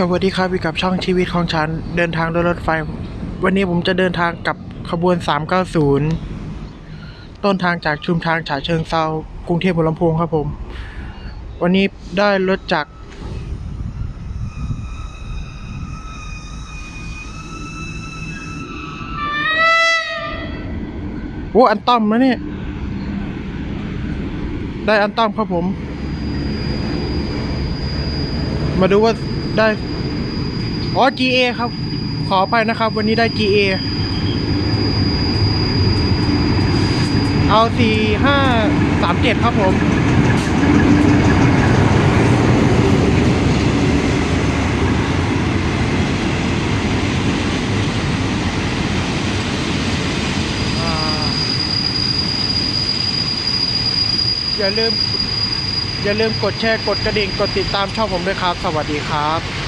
สวัสดีครับอยู่กับช่องชีวิตของฉัน เดินทางโดยรถไฟ วันนี้ผมจะเดินทางกับขบวน 390 ต้นทางจากชุมทางฉะเชิงเซากรุงเทพหัวลำโพงครับผม วันนี้ได้รถจาก โอ้อันต้อมนะเนี่ย ได้อันต้อมครับผม มาดูว่า ได้ อ๋อ GA ครับ ขอไปนะครับ วันนี้ได้ GA เอาสี่ห้าสามเจ็ดครับผมอ่าอย่าลืม อย่าลืมกดแชร์กดกระดิ่งกดติดตามช่องผมด้วยครับ สวัสดีครับ